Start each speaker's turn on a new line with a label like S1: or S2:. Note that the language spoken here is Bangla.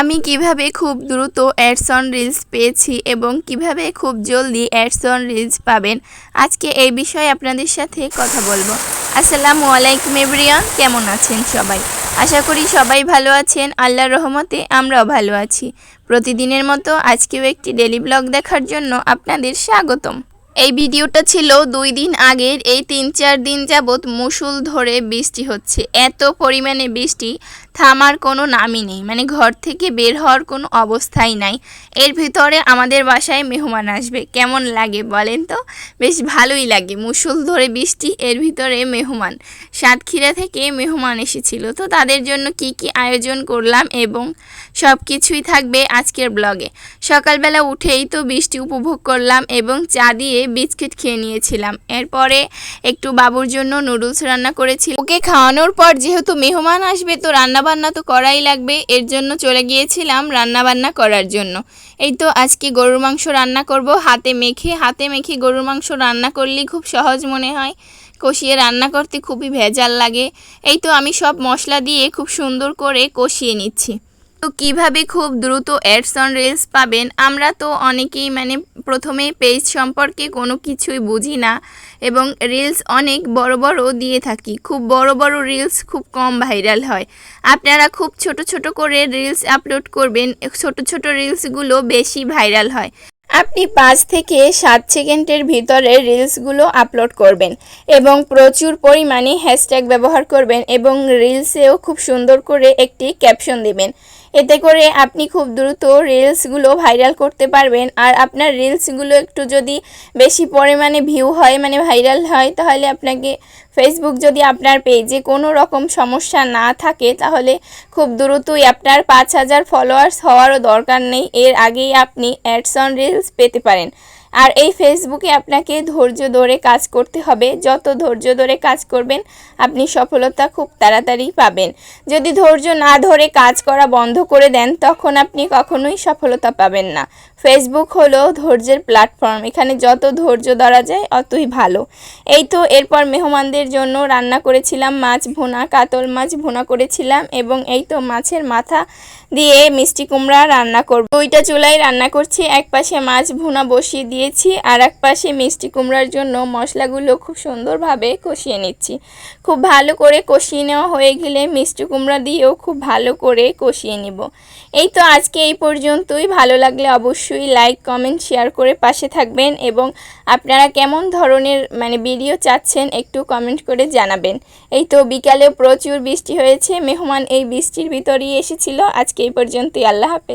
S1: আমি কীভাবে খুব দ্রুত অ্যাডস অন রিলস পেয়েছি এবং কীভাবে খুব জলদি অ্যাডস অন রিলস পাবেন? আজকে এই বিষয়ে আপনাদের সাথে কথা বলব। আসসালামু আলাইকুম এভরিয়ান কেমন আছেন সবাই? আশা করি সবাই ভালো আছেন, আল্লাহর রহমতে আমরাও ভালো আছি। প্রতিদিনের মতো আজকেও একটি ডেলি ব্লগ দেখার জন্য আপনাদের স্বাগতম। এই ভিডিওটা ছিল দুই দিন আগের এই তিন চার দিন যাবৎ মুসুল ধরে বৃষ্টি হচ্ছে। এত পরিমাণে বৃষ্টি, থামার কোনো নামই নেই। মানে ঘর থেকে বের হওয়ার কোনো অবস্থাই নাই। এর ভিতরে আমাদের বাসায় মেহমান আসবে। কেমন লাগে বলেন তো? বেশ ভালোই লাগে মুসুল ধরে বৃষ্টি, এর ভিতরে মেহমান। সাতক্ষীরা থেকে মেহমান এসেছিল। তো তাদের জন্য কি কি আয়োজন করলাম এবং সব কিছুই থাকবে আজকের ব্লগে। সকালবেলা উঠেই তো বৃষ্টি উপভোগ করলাম এবং চা দিয়ে বিস্কিট খেয়ে নিয়েছিলাম। এরপরে একটু বাবুর জন্য নুডলস রান্না করেছি। ওকে খাওয়ানোর পর যেহেতু মেহমান আসবে, তো রান্নাবান্না তো করাই লাগবে। এর জন্য চলে গিয়েছিলাম রান্নাবান্না করার জন্য। এই তো আজকে গরুর মাংস রান্না করব। হাতে মেখে হাতে মেখে গরুর মাংস রান্না করলেই খুব সহজ মনে হয়। কষিয়ে রান্না করতে খুবই ভেজাল লাগে। এই তো আমি সব মশলা দিয়ে খুব সুন্দর করে কষিয়ে নিচ্ছি। তো কীভাবে খুব দ্রুত অ্যাডস রিলস পাবেন? আমরা তো অনেকেই মানে প্রথমে পেজ সম্পর্কে কোনো কিছুই বুঝি না এবং রিলস অনেক বড় বড় দিয়ে থাকি। খুব বড় বড় রিলস খুব কম ভাইরাল হয়। আপনারা খুব ছোট ছোট করে রিলস আপলোড করবেন, ছোট ছোট রিলসগুলো বেশি ভাইরাল হয়। আপনি পাঁচ থেকে সাত সেকেন্ডের ভিতরে রিলসগুলো আপলোড করবেন এবং প্রচুর পরিমাণে হ্যাশট্যাগ ব্যবহার করবেন এবং রিলসেও খুব সুন্দর করে একটি ক্যাপশন দেবেন। এতে করে আপনি খুব দ্রুত রিলসগুলো ভাইরাল করতে পারবেন। আর আপনার রিলসগুলো একটু যদি বেশি পরিমাণে ভিউ হয় মানে ভাইরাল হয়, তাহলে আপনাকে ফেসবুক যদি আপনার পেজে কোনো রকম সমস্যা না থাকে, তাহলে খুব দ্রুতই আপনার পাঁচ হাজার ফলোয়ার্স হওয়ারও দরকার নেই। এর আগেই আপনি অ্যাডস অন রিলস পেতে পারেন। আর এই ফেসবুকে আপনাকে ধৈর্য ধরে কাজ করতে হবে। যত ধৈর্য ধরে কাজ করবেন, আপনি সফলতা খুব তাড়াতাড়ি পাবেন। যদি ধৈর্য না ধরে কাজ করা বন্ধ করে দেন, তখন আপনি কখনোই সফলতা পাবেন না। ফেসবুক হলো ধৈর্যের প্ল্যাটফর্ম এখানে যত ধৈর্য ধরা যায়, অতই ভালো। এই তো এরপর মেহমানদের জন্য রান্না করেছিলাম, মাছ ভুনা, কাতল মাছ ভুনা করেছিলাম এবং এই তো মাছের মাথা দিয়ে মিষ্টি কুমড়া রান্না করব। দুইটা চুলাই রান্না করছি এক পাশে মাছ ভুনা বসিয়ে দিয়েছি আর এক পাশে মিষ্টি কুমড়ার জন্য মশলাগুলো খুব সুন্দরভাবে কষিয়ে নিচ্ছি। খুব ভালো করে কষিয়ে নেওয়া হয়ে গেলে মিষ্টি কুমড়া দিয়েও খুব ভালো করে কষিয়ে নিব। এই তো আজকে এই পর্যন্তই। ভালো লাগলে অবশ্যই লাইক কমেন্ট শেয়ার করে পাশে থাকবেন এবং আপনারা কেমন ধরনের মানে ভিডিও চাচ্ছেন একটু কমেন্ট করে জানাবেন। এই তো বিকালেও প্রচুর বৃষ্টি হয়েছে। মেহমান এই বৃষ্টির ভিতরেই এসেছিল। আজকে এই পর্যন্তই। আল্লাহ হাফেজ।